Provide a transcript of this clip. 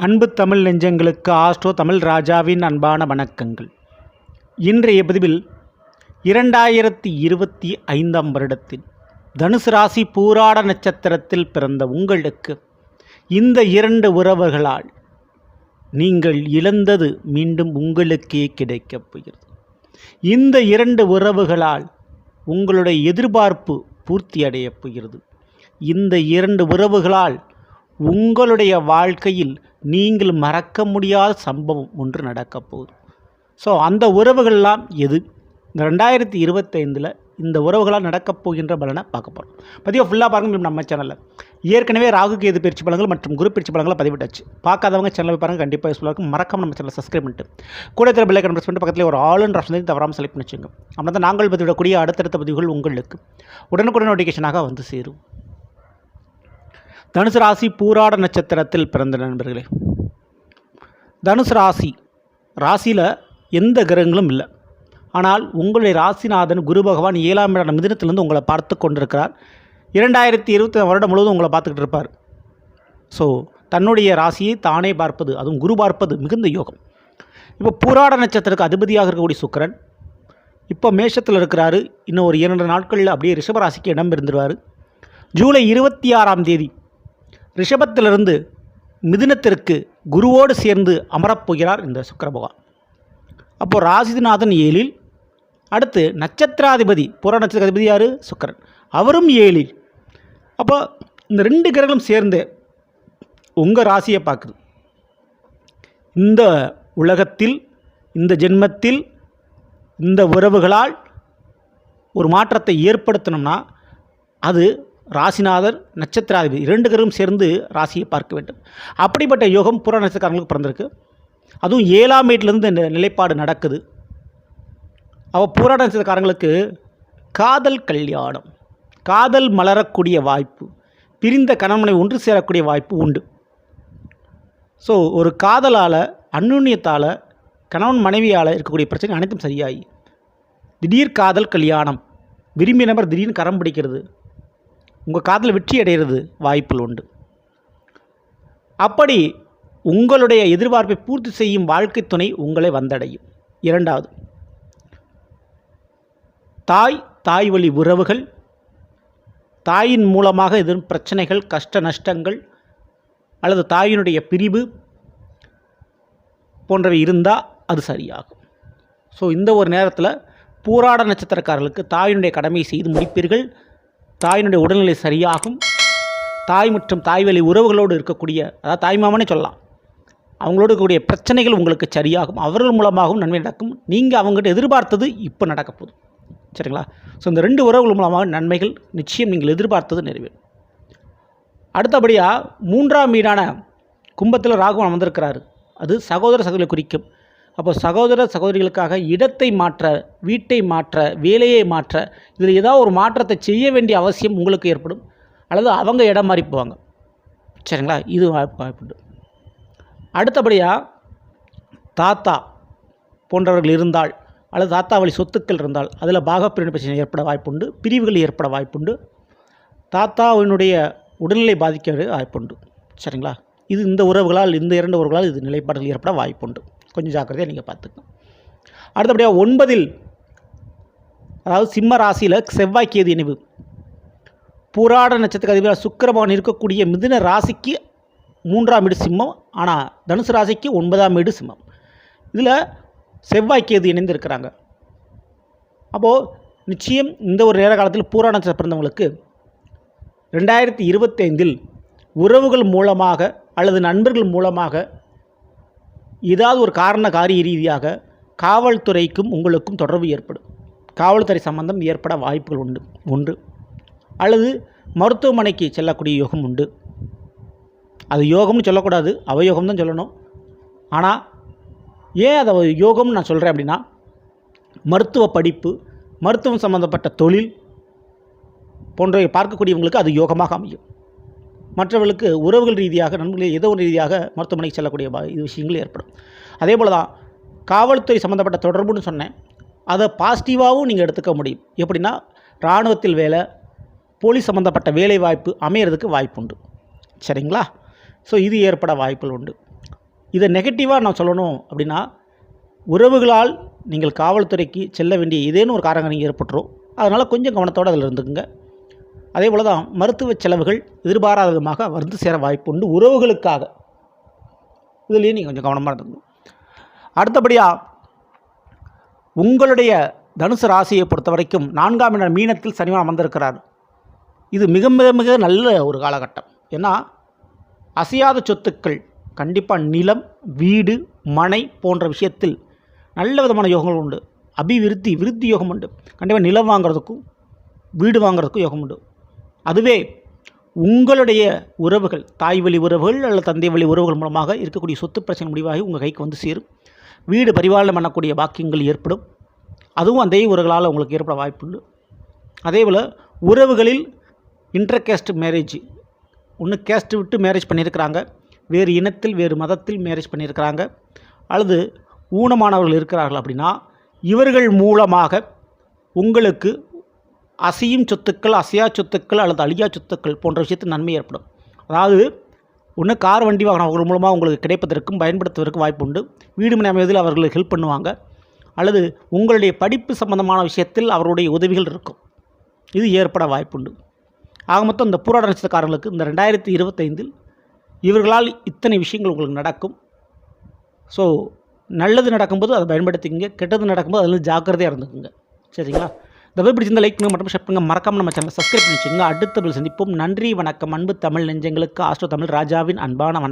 அன்பு தமிழ் நெஞ்சங்களுக்கு ஆஸ்ட்ரோ தமிழ் ராஜாவின் அன்பான வணக்கங்கள். இன்றைய பதிவில் இரண்டாயிரத்தி இருபத்தி ஐந்தாம் வருடத்தில் தனுசு ராசி பூராட நட்சத்திரத்தில் பிறந்த உங்களுக்கு இந்த இரண்டு உறவுகளால் நீங்கள் இழந்தது மீண்டும் உங்களுக்கே கிடைக்கப் போகிறது. இந்த இரண்டு உறவுகளால் உங்களுடைய எதிர்பார்ப்பு பூர்த்தி அடையப் போகிறது. இந்த இரண்டு உறவுகளால் உங்களுடைய வாழ்க்கையில் நீங்கள் மறக்க முடியாத சம்பவம் ஒன்று நடக்கப் போகுது. ஸோ அந்த உறவுகள்லாம் எது? இந்த ரெண்டாயிரத்தி இருபத்தைந்தில் இந்த உறவுகளால் நடக்கப் போகின்ற பலனை பார்க்க போகிறோம் பதிவாக ஃபுல்லாக பாருங்கள் நம்ம சேனலில் ஏற்கனவே ராகு கேது பயிற்சி பலங்கள் மற்றும் குரு பயிற்சி பலங்களை பதிவிட்டாச்சு. பார்க்காதவங்க சேனலை பாருங்கள் கண்டிப்பாக யூஸ்ஃபுல்லாக இருக்கும். மறக்காம நம்ம சேனலை சப்ஸ்கிரைப் பண்ணிட்டு கூட தர பிள்ளை கன்வெர்ஸ் பண்ணிட்டு பக்கத்தில் ஒரு ஆல் அண்ட் ஆப்ஷன் தவறாமல் செலக்ட் பண்ணி வச்சுங்க அப்படின்னா தான் நாங்கள் பதிவிடக்கூடிய அடுத்தடுத்த பதிவுகள் உங்களுக்கு உடனுக்குடன் நோட்டிஃபிகேஷனாக வந்து சேரும். தனுசு ராசி பூராட நட்சத்திரத்தில் பிறந்த நண்பர்களே தனுசு ராசி ராசியில் எந்த கிரகங்களும் இல்லை. ஆனால் உங்களுடைய ராசிநாதன் குரு பகவான் ஏழாம் இடம் மிதினத்திலிருந்து உங்களை பார்த்து கொண்டிருக்கிறார். இரண்டாயிரத்தி இருபத்தி வருடம் முழுவதும் உங்களை பார்த்துக்கிட்டு இருப்பார். ஸோ தன்னுடைய ராசியை தானே பார்ப்பது அதுவும் குரு பார்ப்பது மிகுந்த யோகம். இப்போ பூராட நட்சத்திரத்துக்கு அதிபதியாக இருக்கக்கூடிய சுக்கிரன் இப்போ மேஷத்தில் இருக்கிறாரு. இன்னும் ஒரு இரண்டு நாட்களில் அப்படியே ரிஷபராசிக்கு இடம் இருந்துருவார் ஜூலை இருபத்தி ஆறாம் தேதி ரிஷபத்திலிருந்து மிதுனத்திற்கு குருவோடு சேர்ந்து அமரப்போகிறார் இந்த சுக்கர பகவான் அப்போது ராசிநாதன் ஏழில் அடுத்து நட்சத்திராதிபதி புற நட்சத்திராதிபதி யார்? சுக்கரன். அவரும் ஏழில். அப்போ இந்த ரெண்டு கிரகங்களும் சேர்ந்து உங்கள் ராசியை பார்க்குது. இந்த உலகத்தில் இந்த ஜென்மத்தில் இந்த உறவுகளால் ஒரு மாற்றத்தை ஏற்படுத்தணும்னா அது ராசிநாதர் நட்சத்திராதிபதி இரண்டு கிரகம் சேர்ந்து ராசியை பார்க்க வேண்டும். அப்படிப்பட்ட யோகம் புற நட்சத்திரக்காரங்களுக்கு பிறந்திருக்கு. அதுவும் ஏழாம் வீட்டிலேருந்து இந்த நிலைப்பாடு நடக்குது. அவள் புற நட்சத்திரக்காரங்களுக்கு காதல் கல்யாணம். காதல் மலரக்கூடிய வாய்ப்பு. பிரிந்த கணவனை ஒன்று சேரக்கூடிய வாய்ப்பு உண்டு. ஸோ ஒரு காதலால் அந்நுண்ணியத்தால் கணவன் மனைவியால் இருக்கக்கூடிய பிரச்சனை அனைத்தும் சரியாகி திடீர் காதல் கல்யாணம். விரும்பிய நபர் திடீர்னு கரம் பிடிக்கிறது. உங்கள் காதில் வெற்றி அடைகிறது வாய்ப்புகள் உண்டு. அப்படி உங்களுடைய எதிர்பார்ப்பை பூர்த்தி செய்யும் வாழ்க்கை துணை உங்களை வந்தடையும். இரண்டாவது தாய் தாய் வழி உறவுகள் தாயின் மூலமாக எதுவும் பிரச்சனைகள் கஷ்ட நஷ்டங்கள் அல்லது தாயினுடைய பிரிவு போன்றவை இருந்தால் அது சரியாகும். ஸோ இந்த ஒரு நேரத்தில் பூராட நட்சத்திரக்காரர்களுக்கு தாயினுடைய கடமையை செய்து முடிப்பீர்கள். தாயினுடைய உடல்நிலை சரியாகும். தாய் மற்றும் தாய்வழி உறவுகளோடு இருக்கக்கூடிய அதாவது தாய்மாமனே சொல்லலாம். அவங்களோடு இருக்கக்கூடிய பிரச்சனைகள் உங்களுக்கு சரியாகும். அவர்கள் மூலமாகவும் நன்மை நடக்கும். நீங்கள் அவங்ககிட்ட எதிர்பார்த்தது இப்போ நடக்க போகுது. சரிங்களா? ஸோ இந்த ரெண்டு உறவுகள் மூலமாக நன்மைகள் நிச்சயம் நீங்கள் எதிர்பார்த்தது நிறைவேறும். அடுத்தபடியாக மூன்றாம் வீடான கும்பத்தில் ராகுவன் வந்திருக்கிறாரு அது சகோதர சகோதரி குறிக்கும். அப்போ சகோதர சகோதரிகளுக்காக இடத்தை மாற்ற வீட்டை மாற்ற வேலையை மாற்ற இதில் ஏதாவது ஒரு மாற்றத்தை செய்ய வேண்டிய அவசியம் உங்களுக்கு ஏற்படும். அல்லது அவங்க இடம் மாறி போவாங்க. சரிங்களா? இது வாய்ப்பு வாய்ப்புண்டு. அடுத்தபடியாக தாத்தா போன்றவர்கள் இருந்தால் அல்லது தாத்தா வழி சொத்துக்கள் இருந்தால் அதில் பாகப்பிரிவு பிரச்சனை ஏற்பட வாய்ப்புண்டு பிரிவுகள் ஏற்பட வாய்ப்புண்டு. தாத்தாவினுடைய உடல்நிலை பாதிக்க வாய்ப்புண்டு. சரிங்களா? இது இந்த உறவுகளால் இந்த இரண்டு உறவுகளால் இது நிலைப்பாடுகள் ஏற்பட வாய்ப்புண்டு. கொஞ்சம் ஜாக்கிரதையாக நீங்கள் பார்த்துக்கணும். அடுத்தபடியாக ஒன்பதில் அதாவது சிம்ம ராசியில் செவ்வாய் கேது இணைவு. பூராட நட்சத்திர அதிபர் சுக்கரபவன் இருக்கக்கூடிய மிதுன ராசிக்கு மூன்றாம் வீடு சிம்மம் ஆனால் தனுசு ராசிக்கு ஒன்பதாம் வீடு சிம்மம். இதில் செவ்வாய் கேது இணைந்து இருக்கிறாங்க அப்போது நிச்சயம் இந்த ஒரு நேர காலத்தில் பூராட நட்சத்திரம் பிறந்தவங்களுக்கு ரெண்டாயிரத்தி இருபத்தைந்தில் உறவுகள் மூலமாக அல்லது நண்பர்கள் மூலமாக ஏதாவது ஒரு காரண காரிய ரீதியாக காவல்துறைக்கும் உங்களுக்கும் தொடர்பு ஏற்படும். காவல்துறை சம்பந்தம் ஏற்பட வாய்ப்புகள் உண்டு ஒன்று அல்லது மருத்துவமனைக்கு செல்லக்கூடிய யோகம் உண்டு. அது யோகம்னு சொல்லக்கூடாது அவயோகம் தான் சொல்லணும். ஆனால் ஏன் அதை யோகம்னு நான் சொல்கிறேன் அப்படின்னா மருத்துவ படிப்பு மருத்துவம் சம்மந்தப்பட்ட தொழில் போன்றவை பார்க்கக்கூடியவங்களுக்கு அது யோகமாக அமையும். மற்றவர்களுக்கு உறவுகள் ரீதியாக நண்பர்கள் ஏதோ ஒரு ரீதியாக மருத்துவமனைக்கு செல்லக்கூடிய இது விஷயங்கள் ஏற்படும். அதே போல் தான் காவல்துறை சம்மந்தப்பட்ட தொடர்புன்னு சொன்னேன். அதை பாசிட்டிவாகவும் நீங்கள் எடுத்துக்க முடியும். எப்படின்னா இராணுவத்தில் வேலை போலீஸ் சம்மந்தப்பட்ட வேலை வாய்ப்பு அமையிறதுக்கு வாய்ப்புண்டு. சரிங்களா? ஸோ இது ஏற்பட வாய்ப்புகள் உண்டு. இதை நெகட்டிவாக நான் சொல்லணும் அப்படின்னா உறவுகளால் நீங்கள் காவல்துறைக்கு செல்ல வேண்டிய ஏதேனும் ஒரு காரணம் நீங்கள் ஏற்பட்டுரும். அதனால் கொஞ்சம் கவனத்தோடு அதில் இருந்துக்குங்க. அதே போல் தான் மருத்துவ செலவுகள் எதிர்பாராத விதமாக வந்து சேர வாய்ப்பு உண்டு உறவுகளுக்காக. இதுலேயும் நீங்கள் கொஞ்சம் கவனமாக இருந்துக்கணும். அடுத்தபடியாக உங்களுடைய தனுசு ராசியை பொறுத்த வரைக்கும் நான்காம் இடம் மீனத்தில் சனிவன் அமர்ந்திருக்கிறார். இது மிக மிக மிக நல்ல ஒரு காலகட்டம். ஏன்னா அசையாத சொத்துக்கள் கண்டிப்பாக நிலம் வீடு மனை போன்ற விஷயத்தில் நல்ல விதமான யோகங்கள் உண்டு. அபிவிருத்தி விருத்தி யோகம் உண்டு. கண்டிப்பாக நிலம் வாங்குறதுக்கும் வீடு வாங்குறதுக்கும் யோகம் உண்டு. அதுவே உங்களுடைய உறவுகள் தாய் வழி உறவுகள் அல்லது தந்தை வழி உறவுகள் மூலமாக இருக்கக்கூடிய சொத்து பிரச்சனை முடிவாகி உங்கள் கைக்கு வந்து சேரும். வீடு பரிபாலனம் பண்ணக்கூடிய வாக்கியங்கள் ஏற்படும். அதுவும் அந்த உறவுகளால் உங்களுக்கு ஏற்பட வாய்ப்புண்டு அதே போல் உறவுகளில் இன்டர்கேஸ்ட் மேரேஜ் ஒன்று கேஸ்ட் விட்டு மேரேஜ் பண்ணியிருக்கிறாங்க. வேறு இனத்தில் வேறு மதத்தில் மேரேஜ் பண்ணியிருக்கிறாங்க. அல்லது ஊனமானவர்கள் இருக்கிறார்கள் அப்படின்னா இவர்கள் மூலமாக உங்களுக்கு அசையும் சொத்துக்கள் அசையா சொத்துக்கள் அல்லது அழியா சொத்துக்கள் போன்ற விஷயத்தில் நன்மை ஏற்படும். அதாவது ஒன்று கார் வண்டி வாகனம் அவர்கள் மூலமாக உங்களுக்கு கிடைப்பதற்கும் பயன்படுத்துவதற்கு வாய்ப்பு உண்டு. வீடு மனை அமைவதில் அவர்களுக்கு ஹெல்ப் பண்ணுவாங்க. அல்லது உங்களுடைய படிப்பு சம்பந்தமான விஷயத்தில் அவருடைய உதவிகள் இருக்கும். இது ஏற்பட வாய்ப்புண்டு ஆக மொத்தம் இந்த பூராட நட்சத்திரக்காரர்களுக்கு இந்த ரெண்டாயிரத்தி இருபத்தைந்தில் இவர்களால் இத்தனை விஷயங்கள் உங்களுக்கு நடக்கும். ஸோ நல்லது நடக்கும்போது அதை பயன்படுத்திக்கங்க கெட்டது நடக்கும்போது அதில் ஜாக்கிரதையாக இருந்துக்குங்க. சரிங்களா? இந்த போய் பிடிச்சிருந்த லைக் பண்ணுங்க மற்றும் ஷேர் பண்ணுங்க. மறக்காம நம்ம சேனல் சப்ஸ்கிரைப் பண்ணி வச்சுங்க அடுத்த சந்திப்போம். நன்றி வணக்கம். அன்பு தமிழ் நெஞ்சங்களுக்கு ஆஸ்ட்ரோ தமிழ் ராஜாவின் அன்பான வணக்கம்.